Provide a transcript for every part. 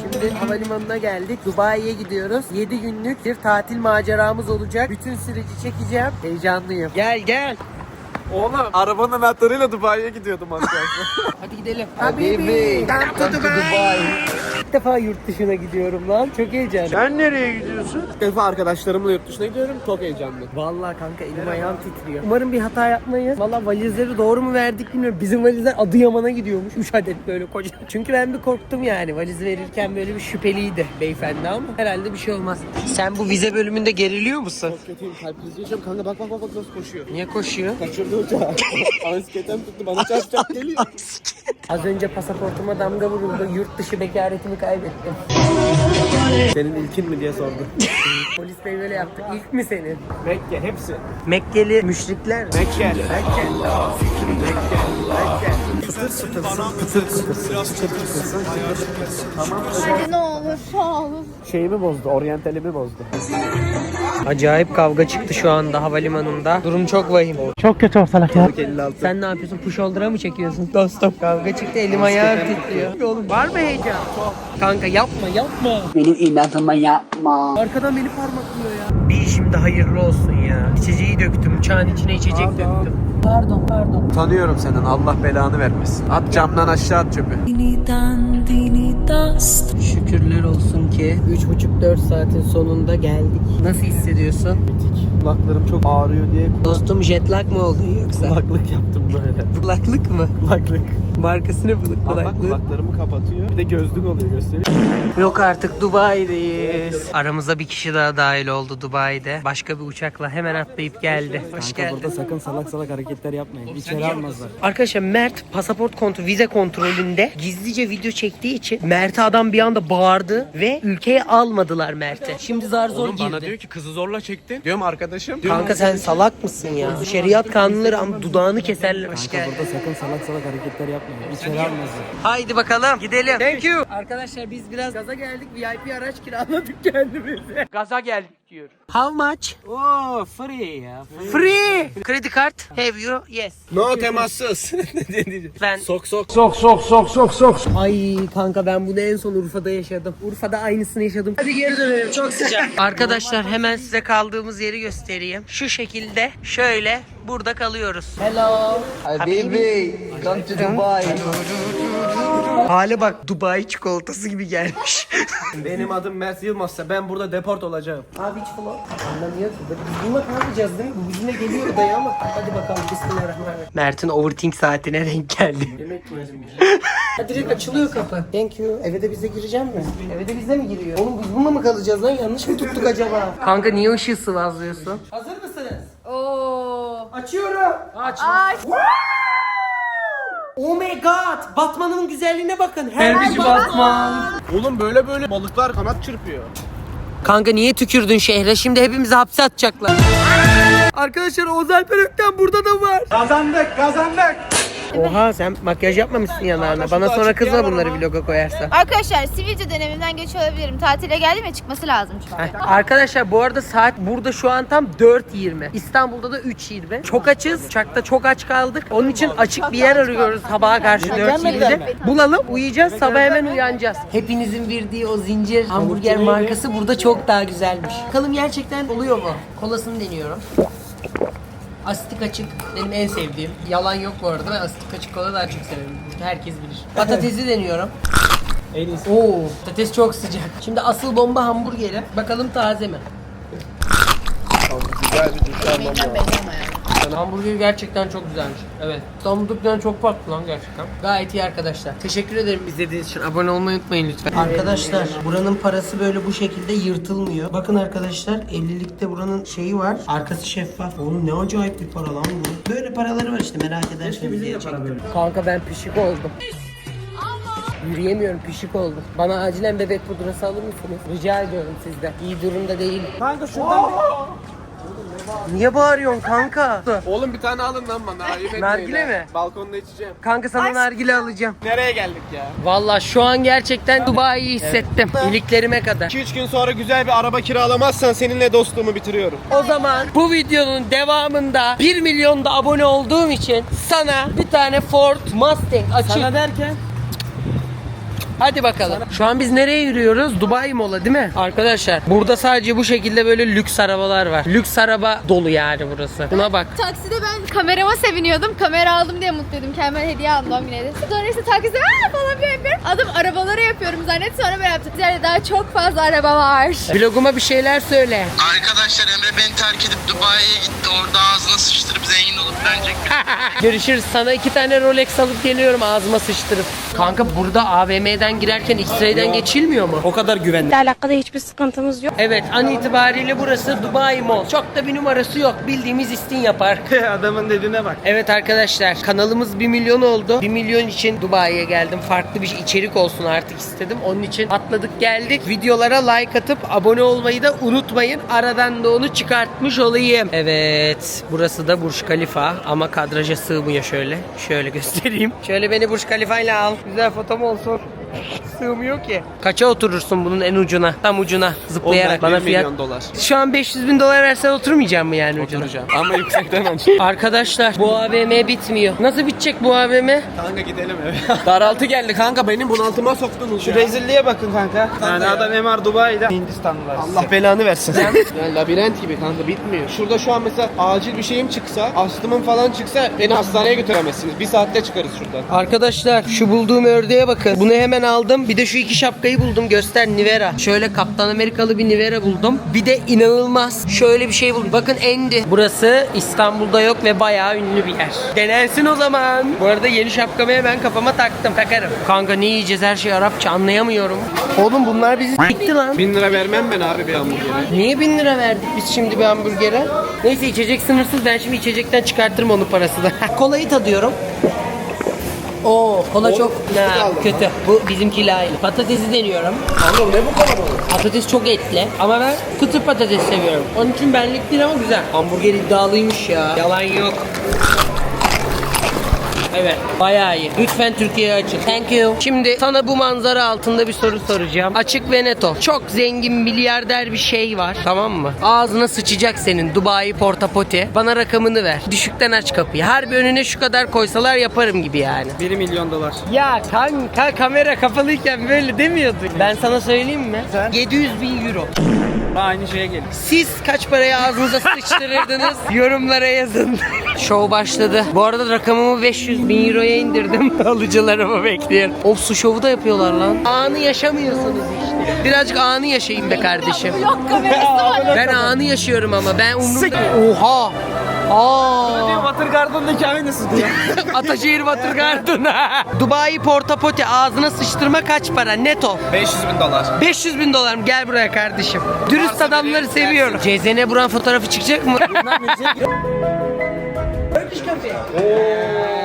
Şimdi havalimanına geldik. Dubai'ye gidiyoruz. 7 günlük bir tatil maceramız olacak. Bütün süreci çekeceğim. Heyecanlıyım. Gel gel. Oğlum arabanın anahtarıyla Dubai'ye gidiyordum arkadaşlar. Hadi gidelim. Habibi. Come to Dubai. İlk defa yurt dışına gidiyorum lan. Çok heyecanlı. Sen nereye gidiyorsun? İlk defa arkadaşlarımla yurt dışına gidiyorum. Çok heyecanlı. Vallahi kanka elim ayağım titriyor. Umarım bir hata yapmayız. Vallahi valizleri doğru mu verdik bilmiyorum. Bizim valizler Adıyaman'a gidiyormuş. 3 adet böyle koca. Çünkü ben bir korktum yani. Valizi verirken böyle bir şüpheliydi beyefendi ama herhalde bir şey olmaz. Sen bu vize bölümünde geriliyor musun? Çok kötüyüm. Kalp krizi yaşıyorum. Kanka bak bak bak bak nasıl koşuyor. Niye koşuyor? Kaçırdı uçağı. Ansiyetem tuttu bana çarpacak geliyor. Az önce pasaportuma damga vuruldu. Yurt dışı bekaretimi kaybettim. Senin ilkin mi diye sordu. Polis bey böyle yaptı. İlk mi senin? Mekke hepsi. Mekkeli müşrikler mi? Mekke. Hadi ne olur sağ olun. Şeyimi bozdu. Oryantalimi bozdu. Acayip kavga çıktı şu anda havalimanında. Durum çok vahim. Çok kötü ortalık ya. 56. Sen ne yapıyorsun? Push shoulder'a mı çekiyorsun? Dostum. Kavga çıktı elim ayağım titriyor. Oğlum var mı heyecan? Kanka yapma yapma. Benim inatıma yapma. Arkadan beni parmaklıyor ya. Bir işim de hayırlı olsun ya. İçeceği döktüm. Uçağın içine içecek döktüm. Pardon pardon. Tanıyorum senin. Allah belanı vermesin. At camdan aşağı at çöpü. Şükürler olsun ki 3,5-4 saatin sonunda geldik. Nasıl hissediyorsun? Kulaklarım çok ağrıyor diye Dostum jet lag mı oldun yoksa? kulaklık yaptım böyle. Kulaklık mı? Kulaklık. Markası ne bunun Ama kulaklığı? kulaklarımı kapatıyor. Bir de gözlük oluyor gösteriyor. Yok artık Dubai'deyiz. Aramıza bir kişi daha dahil oldu Dubai'de. Başka bir uçakla hemen atlayıp geldi. Hoş geldin. sakın salak salak hareketler yapmayın. İçeri almazlar. Arkadaşlar Mert pasaport kontrol, vize kontrolünde gizlice video çektiği için Mert'e adam bir anda bağırdı ve ülkeye almadılar Mert'i. Şimdi zar zor Oğlum bana girdi. diyor ki kızı zorla çektin. Diyorum arkadaşım. Diyorum, Kanka sen salak mısın ya? Şeriat kanunları ama dudağını keserler. Hoş geldin. sakın salak salak hareketler yapmayın. İçeri almazlar. Haydi bakalım gidelim. Thank you. Arkadaşlar biz biraz gaza geldik. VIP araç kiraladık kendimize. Gaza geldik diyor. How much? Oo free ya. Free. Kredi kart. Have you? Yes. No temassız. ne diyeceğim? Ben Sok sok. Ay kanka ben bunu en son Urfa'da yaşadım. Urfa'da aynısını yaşadım. Hadi geri dönelim çok sıcak. Arkadaşlar hemen size kaldığımız yeri göstereyim. Şu şekilde şöyle burada kalıyoruz. Hello. Habibi, come to Dubai. Hale bak Dubai çikolatası gibi gelmiş. Benim adım Mert Yılmaz'sa ben burada deport olacağım. Abi hiç falan anlamıyor ki. Biz bununla kalmayacağız değil mi? Bu bizimle geliyor dayı ama. Hadi bakalım bismillahirrahmanirrahim. Mert'in overthink saatine denk geldi. Yemek yerim. Ha, direkt açılıyor kapı. Thank you. Eve de bize gireceğim mi? Eve de bize mi giriyor? Oğlum biz bununla mı kalacağız lan? Yanlış mı tuttuk acaba? Kanka niye ışığı sıvazlıyorsun? Hazır mısınız? Oo. Açıyorum. Aç. Ay. Oh my god. Batman'ın güzelliğine bakın. Her bir Batman. Oğlum böyle böyle balıklar kanat çırpıyor. Kanka niye tükürdün şehre? Şimdi hepimizi hapse atacaklar. Arkadaşlar Oğuz Alper Ökten burada da var. Kazandık kazandık. Oha sen makyaj yapmamışsın yanağına. Bana sonra kızma bunları vloga koyarsa. Arkadaşlar sivilce döneminden geçiyor olabilirim. Tatile geldim ya çıkması lazım çünkü. Heh. Arkadaşlar bu arada saat burada şu an tam 4.20. İstanbul'da da 3.20. Çok açız. Uçakta çok aç kaldık. Onun için açık bir yer arıyoruz sabaha karşı 4.20'de. Bulalım, uyuyacağız, sabah hemen uyanacağız. Hepinizin bildiği o zincir hamburger markası burada çok daha güzelmiş. Bakalım gerçekten oluyor mu? Kolasını deniyorum. Asitik açık benim en sevdiğim. Yalan yok bu arada. Ben asitik açık kola daha çok severim. Herkes bilir. Patatesi deniyorum. En iyisi. Oo, patates çok sıcak. Şimdi asıl bomba hamburgeri. Bakalım taze mi? Güzel bir almam Yemeğinden belli ama. Yani hamburger gerçekten çok güzelmiş. Evet. İstanbul'dakinden çok farklı lan gerçekten. Gayet iyi arkadaşlar. Teşekkür ederim izlediğiniz için. Abone olmayı unutmayın lütfen. Arkadaşlar buranın parası böyle bu şekilde yırtılmıyor. Bakın arkadaşlar 50'likte buranın şeyi var. Arkası şeffaf. Oğlum ne acayip bir para lan bu. Böyle paraları var işte merak ederseniz. diye çektim. Kanka ben pişik oldum. Yürüyemiyorum pişik oldum. Bana acilen bebek pudrası alır mısınız? Rica ediyorum sizden. İyi durumda değil. Kanka şuradan Niye bağırıyorsun kanka? Oğlum bir tane alın lan bana. Ayıp etmeyin Nargile ha. mi? Balkonda içeceğim. Kanka sana nargile alacağım. Nereye geldik ya? Valla şu an gerçekten Dubai'yi hissettim. İliklerime kadar. 2-3 gün sonra güzel bir araba kiralamazsan seninle dostluğumu bitiriyorum. O zaman bu videonun devamında 1 milyonda abone olduğum için sana bir tane Ford Mustang açık. Sana derken? Hadi bakalım. Şu an biz nereye yürüyoruz? Dubai Mola değil mi? Arkadaşlar burada sadece bu şekilde böyle lüks arabalar var. Lüks araba dolu yani burası. Buna bak. Takside ben kamerama seviniyordum. Kamera aldım diye mutluydum. Kendime hediye aldım doğum gününe. Sonra işte takside "Aa!" falan bir yapıyorum. Adım arabaları yapıyorum zannet. Sonra böyle yaptım. Yani daha çok fazla araba var. Vloguma bir şeyler söyle. Arkadaşlar Emre beni terk edip Dubai'ye gitti. Orada ağzına sıçtırıp zengin olup dönecek. Görüşürüz. Sana iki tane Rolex alıp geliyorum ağzıma sıçtırıp. Kanka burada AVM'den girerken X-Ray'den geçilmiyor mu? O kadar güvenli. ile alakalı hiçbir sıkıntımız yok. Evet an itibariyle burası Dubai Mall. Çok da bir numarası yok. Bildiğimiz İstinye Park. Adamın dediğine bak. Evet arkadaşlar kanalımız 1 milyon oldu. 1 milyon için Dubai'ye geldim. Farklı bir içerik olsun artık istedim. Onun için atladık geldik. Videolara like atıp abone olmayı da unutmayın. Aradan da onu çıkartmış olayım. Evet burası da Burj Khalifa ama kadraja sığmıyor şöyle. Şöyle göstereyim. Şöyle beni Burj Khalifa ile al. Güzel fotom olsun. Sığmıyor ki. Kaça oturursun bunun en ucuna? Tam ucuna zıplayarak. Bana fiyat. milyon dolar. Şu an 500 bin dolar versen oturmayacağım mı yani ucuna? Oturacağım. Ama yüksekten önce. Arkadaşlar bu AVM bitmiyor. Nasıl bitecek bu AVM? Kanka gidelim eve. Daraltı geldi kanka benim bunaltıma soktunuz Şu ya. rezilliğe bakın kanka. Yani adam MR Dubai'de Hindistanlılar. Allah belanı versin. yani labirent gibi kanka bitmiyor. Şurada şu an mesela acil bir şeyim çıksa, astımım falan çıksa beni hastaneye götüremezsiniz. Bir saatte çıkarız şuradan. Arkadaşlar şu bulduğum ördeğe bakın. Bunu hemen aldım. Bir de şu iki şapkayı buldum. Göster Nivera. Şöyle Kaptan Amerikalı bir Nivera buldum. Bir de inanılmaz şöyle bir şey buldum. Bakın Endi. Burası İstanbul'da yok ve bayağı ünlü bir yer. Denensin o zaman. Bu arada yeni şapkamı hemen kafama taktım. Takarım. Kanka ne yiyeceğiz her şey Arapça anlayamıyorum. Oğlum bunlar bizi s**ti lan. Bin lira vermem ben abi bir hamburgere. Niye bin lira verdik biz şimdi bir hamburgere? Neyse içecek sınırsız. Ben şimdi içecekten çıkartırım onun parasını. Kolayı tadıyorum. Oo, kola çok Ha, kötü. Bu bizimkiyle aynı. Patatesi deniyorum. Kanka ne bu kadar olur? Patates çok etli ama ben kıtır patates seviyorum. Onun için benlik değil ama güzel. Hamburger iddialıymış ya. Yalan yok. Evet bayağı iyi. Lütfen Türkiye'ye açın. Thank you. Şimdi sana bu manzara altında bir soru soracağım. Açık ve net ol. Çok zengin milyarder bir şey var. Tamam mı? Ağzına sıçacak senin Dubai Portapoti. Bana rakamını ver. Düşükten aç kapıyı. Her bir önüne şu kadar koysalar yaparım gibi yani. 1 milyon dolar. Ya kanka kamera kapalıyken böyle demiyorduk. Ben sana söyleyeyim mi? 700 bin euro. Aynı şeye gelir. Siz kaç paraya ağzınıza sıçtırırdınız? Yorumlara yazın. Show başladı. Bu arada rakamımı 500 bin euroya indirdim. Alıcılarımı bekliyorum. Of su şovu da yapıyorlar lan. Anı yaşamıyorsunuz işte. Birazcık anı yaşayayım be kardeşim. Yok kamerası var. Ben anı yaşıyorum ama ben umurumda... Oha! Aa! Watergarden'daki aynısı diyor. Ataşehir Watergarden. Dubai Portapoti ağzına sıçtırma kaç para? Neto. 500 bin dolar. 500 bin dolar mı? Gel buraya kardeşim. Dürüst adamları seviyorum. CZN Buran fotoğrafı çıkacak mı? Turkish Cafe.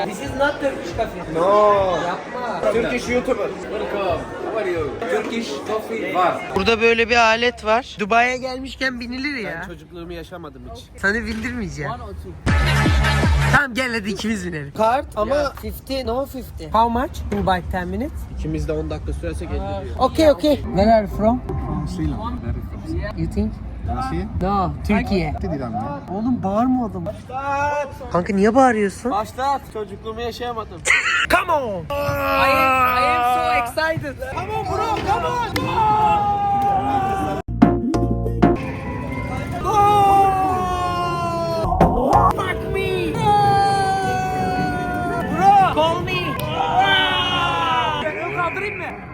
This is not Turkish Cafe. No. Yapma. Turkish YouTuber. Turkish coffee var. Burada böyle bir alet var. Dubai'ye gelmişken binilir ya. Çocukluğumu yaşamadım hiç. Sana bildirmeyeceğim. Tamam gel hadi ikimiz binelim. Kart ama 50 no 50. How much? In by 10 minutes. İkimiz de 10 dakika sürerse geliyor. Okay okay. Where are you from? You think? No, Türkiye. Oğlum bağırma adam. Kanka niye bağırıyorsun? Başlat. Çocukluğumu yaşayamadım. Come on. I am, I am so excited. Come on bro, come on. Fuck me. Bro, call me. kaldırayım mı?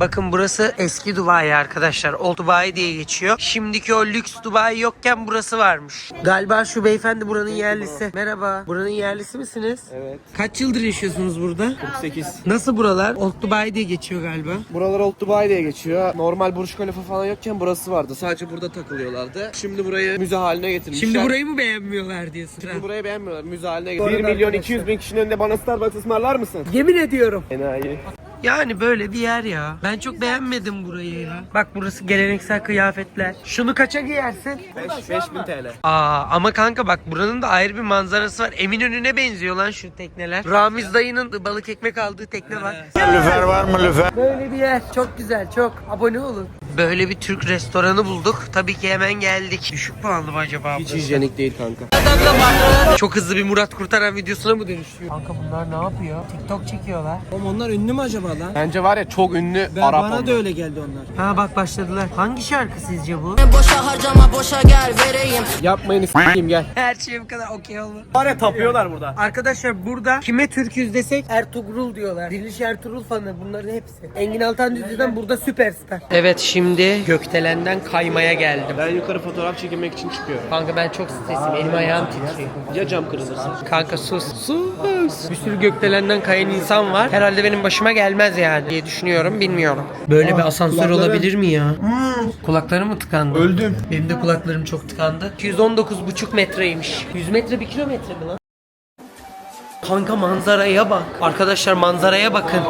Bakın burası eski Dubai arkadaşlar. Old Dubai diye geçiyor. Şimdiki o lüks Dubai yokken burası varmış. Galiba şu beyefendi buranın yerlisi. Merhaba. Buranın yerlisi misiniz? Evet. Kaç yıldır yaşıyorsunuz burada? 48. Nasıl buralar? Old Dubai diye geçiyor galiba. Buralar Old Dubai diye geçiyor. Normal Burj Khalifa falan yokken burası vardı. Sadece burada takılıyorlardı. Şimdi burayı müze haline getirmişler. Şimdi burayı mı beğenmiyorlar diyorsun? Şimdi burayı beğenmiyorlar. Müze haline getirmişler. 1 milyon 200 bin kişinin önünde bana Starbucks ısmarlar mısın? Yemin ediyorum. Enayi. Yani böyle bir yer ya. Ben çok beğenmedim burayı ya. Bak burası geleneksel kıyafetler. Şunu kaça giyersin? 5000 TL. Aa ama kanka bak buranın da ayrı bir manzarası var. Eminönü'ne benziyor lan şu tekneler. Ramiz dayının balık ekmek aldığı tekne var. Lüfer var mı lüfer? Böyle bir yer. Çok güzel çok. Abone olun. Böyle bir Türk restoranı bulduk. Tabii ki hemen geldik. Düşük puanlı mı acaba? Hiç hijyenik değil kanka. Çok hızlı bir Murat Kurtaran videosuna mı dönüşüyor? Kanka bunlar ne yapıyor? TikTok çekiyorlar. Oğlum onlar ünlü mü acaba lan? Bence var ya çok ünlü Ben, Arap bana onlar. da öyle geldi onlar. Ha bak başladılar. Hangi şarkı sizce bu? Yapmayın s**eyim gel. Her şey bu kadar okey oldu. Var ya tapıyorlar burada. Arkadaşlar burada kime Türküz desek Ertuğrul diyorlar. Diriliş Ertuğrul fanı bunların hepsi. Engin Altan Düzü'den burada süperstar. Evet şimdi Gökdelen'den kaymaya geldim. Ben yukarı fotoğraf çekilmek için çıkıyorum. Kanka ben çok stresim. Elim ayağım titriyor. Ya cam kırılırsa? Kanka sus. Sus. Bir sürü gökdelenden kayan insan var. Herhalde benim başıma gelmez yani diye düşünüyorum. Bilmiyorum. Böyle bir asansör olabilir mi ya? Kulaklarım mı tıkandı? Öldüm. Benim de kulaklarım çok tıkandı. 219,5 metreymiş. 100 metre 1 kilometre mi lan? Kanka manzaraya bak. Arkadaşlar manzaraya bakın.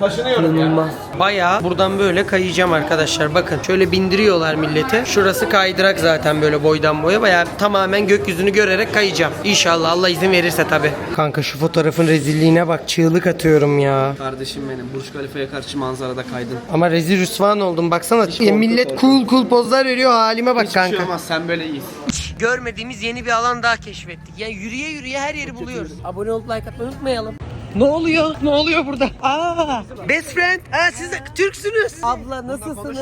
Taşınıyorum ya. İnanılmaz. Bayağı buradan böyle kayacağım arkadaşlar. Bakın şöyle bindiriyorlar milleti. Şurası kaydırak zaten böyle boydan boya. Bayağı tamamen gökyüzünü görerek kayacağım. İnşallah Allah izin verirse tabi. Kanka şu fotoğrafın rezilliğine bak. Çığlık atıyorum ya. Kardeşim benim Burj Khalifa'ya karşı manzarada kaydın. Ama rezil rüsvan oldum baksana. Ya millet cool cool pozlar veriyor halime bak Hiçbir şey kanka. olmaz sen böyle iyisin. Görmediğimiz yeni bir alan daha keşfettik. Yani yürüye yürüye her yeri buluyoruz. Abone olup like atmayı unutmayalım. Ne oluyor? Ne oluyor burada? Aa, best friend. Aa, siz de Türksünüz. Abla nasılsınız?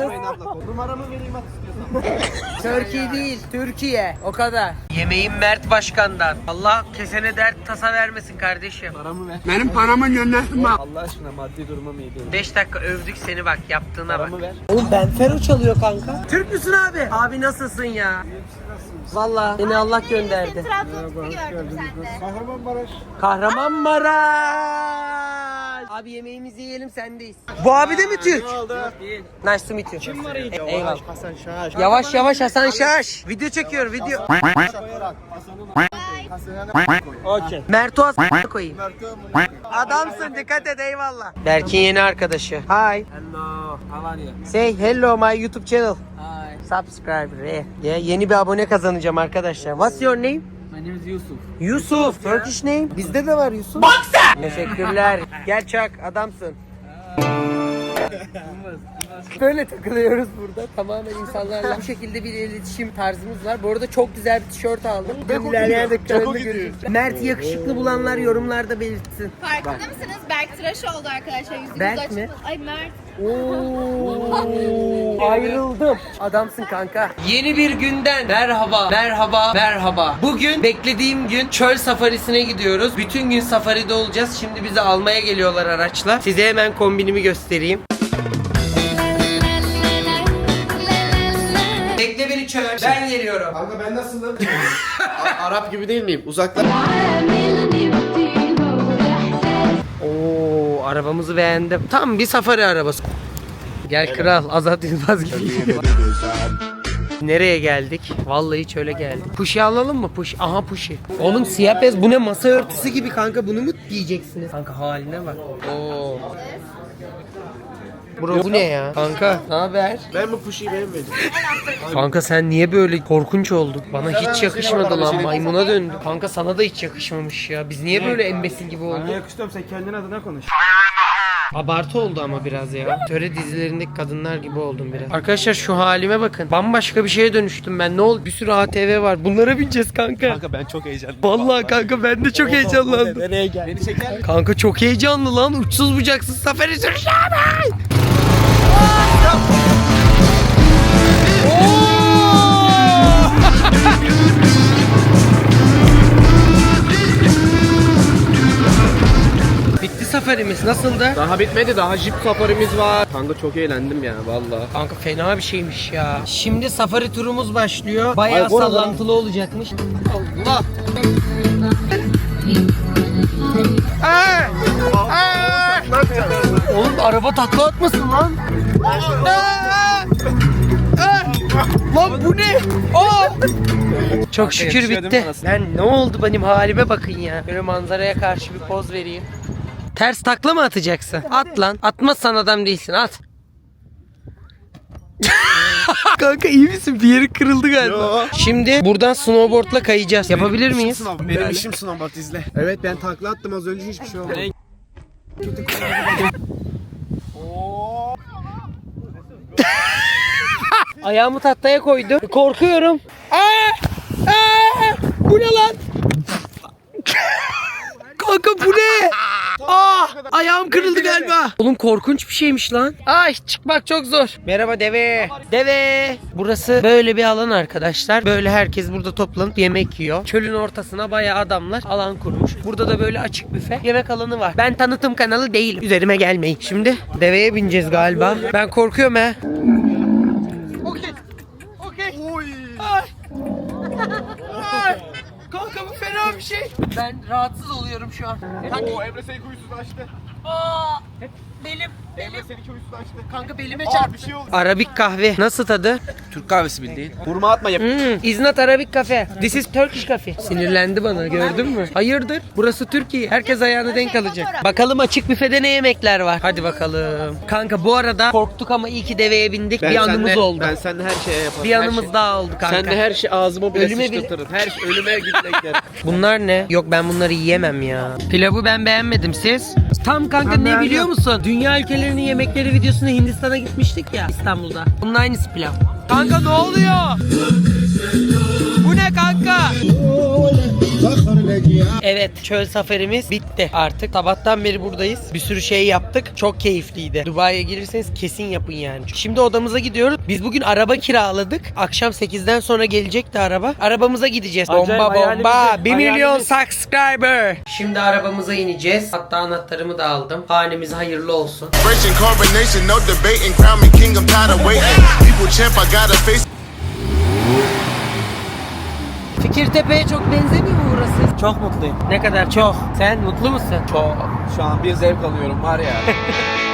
Numaramı vereyim at. Türkiye değil, Türkiye. O kadar. Yemeğim Mert Başkan'dan. Allah kesene dert tasa vermesin kardeşim. Paramı ver. Benim paramın yönlendirme. Allah aşkına maddi durumum iyi değil. 5 dakika övdük seni bak yaptığına bak. Paramı ver. Oğlum Ben Fero çalıyor kanka. Türk müsün abi? Abi nasılsın ya? Valla seni Allah gönderdi. Trabzon'u gördüm sende. Kahramanmaraş. Abi yemeğimizi yiyelim sendeyiz. Bu abi de mi Türk? Nice to meet you. Kim var Eyvallah. Hasan Şaş. Yavaş yavaş Hasan Şaş. Video çekiyor video. Okey. Mert'u as koyayım. Adamsın dikkat et eyvallah. Berk'in yeni arkadaşı. Hi. Hello. How are you? Say hello my YouTube channel. Hi. Subscribe. Yeah. Yeah, yeni bir abone kazanacağım arkadaşlar. What's your name? My name is Yusuf. Yusuf. Turkish name. Bizde de var Yusuf. Bak sen. Teşekkürler. Gel çak adamsın. Böyle takılıyoruz burada. Tamamen insanlarla bu şekilde bir iletişim tarzımız var. Bu arada çok güzel bir tişört aldım. İlerleyen dakikalarında görüşürüz. Mert'i yakışıklı bulanlar yorumlarda belirtsin. Farkında mısınız? Berk tıraş oldu arkadaşlar. Yüzümüz Berk açıldı. mi? Ay Mert. Oo, ayrıldım. Adamsın kanka. Yeni bir günden merhaba, merhaba, merhaba. Bugün beklediğim gün çöl safarisine gidiyoruz. Bütün gün safaride olacağız. Şimdi bizi almaya geliyorlar araçla. Size hemen kombinimi göstereyim. Çöl. Ben geliyorum. Kanka ben nasılım? A- Arap gibi değil miyim? Uzaktan. Oo, arabamızı beğendim. Tam bir safari arabası. Gel kral, Azat Yılmaz gibi. Nereye geldik? Vallahi çöle geldik. Puşi alalım mı? Puş. Aha puşi. Oğlum siyah bez bu ne masa örtüsü gibi kanka bunu mu giyeceksiniz? Kanka haline bak. Oo. Bro bu ne ya? Kanka ne haber? Ben bu puşiyi beğenmedim. Kanka sen niye böyle korkunç oldun? Bana hiç yakışmadı lan maymuna döndü. Kanka sana da hiç yakışmamış ya. Biz niye böyle embesil gibi Bana olduk? yakıştım sen kendin adına konuş. Abartı oldu ama biraz ya. Töre dizilerindeki kadınlar gibi oldum biraz. Arkadaşlar şu halime bakın. Bambaşka bir şeye dönüştüm ben. Ne oldu? Bir sürü ATV var. Bunlara bineceğiz kanka. Kanka ben çok heyecanlıyım. Vallahi kanka ben de çok heyecanlandım. Nereye gel? Beni çeker Kanka çok heyecanlı lan. Uçsuz bucaksız safari süreceğim ben. Bitti safarimiz. Nasıldı? Daha bitmedi daha jip safarimiz var. Kanka çok eğlendim ya vallahi. Kanka fena bir şeymiş ya. Şimdi safari turumuz başlıyor. Bayağı sallantılı olacakmış. Allah. Aa! Aa! Oğlum araba takla atmasın lan. Lan bu ne? Aa! Çok şükür bitti. Ben ne oldu benim halime bakın ya. Böyle manzaraya karşı bir poz vereyim. Ters takla mı atacaksın? At lan. Atmazsan adam değilsin at. Kanka iyi misin? Bir yeri kırıldı galiba. Şimdi buradan snowboardla kayacağız. Yapabilir miyiz? Benim işim snowboard izle. Evet ben takla attım az önce hiçbir şey olmadı. Ayağımı tahtaya koydum. Korkuyorum. Aa! Aa! Bu ne lan? Kanka bu ne? Aa! Ayağım kırıldı galiba. Oğlum korkunç bir şeymiş lan. Ay çıkmak çok zor. Merhaba deve. Deve. Burası böyle bir alan arkadaşlar. Böyle herkes burada toplanıp yemek yiyor. Çölün ortasına bayağı adamlar alan kurmuş. Burada da böyle açık büfe yemek alanı var. Ben tanıtım kanalı değilim. Üzerime gelmeyin. Şimdi deveye bineceğiz galiba. Ben korkuyorum he. Okey. Okey. Ay. Ay. Kanka bu fena bir şey. Ben rahatsız oluyorum şu an. Oo Emre seninki huysuz açtı. Aa, belim, belim. seninki huysuz açtı. Kanka belime Aa çarptı. bir şey oldu. Arabik kahve. Nasıl tadı? Türk kahvesi bildiğin. Vurma atma yap. Hmm, is not Arabic cafe. This is Turkish cafe. Sinirlendi bana gördün mü? Hayırdır? Burası Türkiye. Herkes ayağını denk alacak. Bakalım açık büfede ne yemekler var. Hadi bakalım. Kanka bu arada korktuk ama iyi ki deveye bindik. bir anımız seninle- oldu. Ben seninle her şeye yaparım. bir her anımız şey. daha oldu kanka. Sen de her şey ağzıma bile Ölüme bile- sıçratırım. Her şey ölüme gitmek derim. Bunlar ne? Yok ben bunları yiyemem ya. Pilavı ben beğenmedim siz. Tam kanka Ben ne biliyor musun? Dünya ülkelerinin yemekleri videosunda Hindistan'a gitmiştik ya İstanbul'da. Bunun aynısı pilav. Kanka ne oluyor? Kanka? Evet çöl safarimiz bitti artık. Sabahtan beri buradayız. Bir sürü şey yaptık. Çok keyifliydi. Dubai'ye gelirseniz kesin yapın yani. Şimdi odamıza gidiyoruz. Biz bugün araba kiraladık. Akşam 8'den sonra gelecekti araba. Arabamıza gideceğiz. Acayip bomba bomba. hayalimizi- 1 milyon subscriber. Şimdi arabamıza ineceğiz. Hatta anahtarımı da aldım. Hanemiz hayırlı olsun. Fikirtepe'ye çok benzemiyor mu burası? Çok mutluyum. Ne kadar çok? Sen mutlu musun? Çok. Şu an bir zevk alıyorum var ya.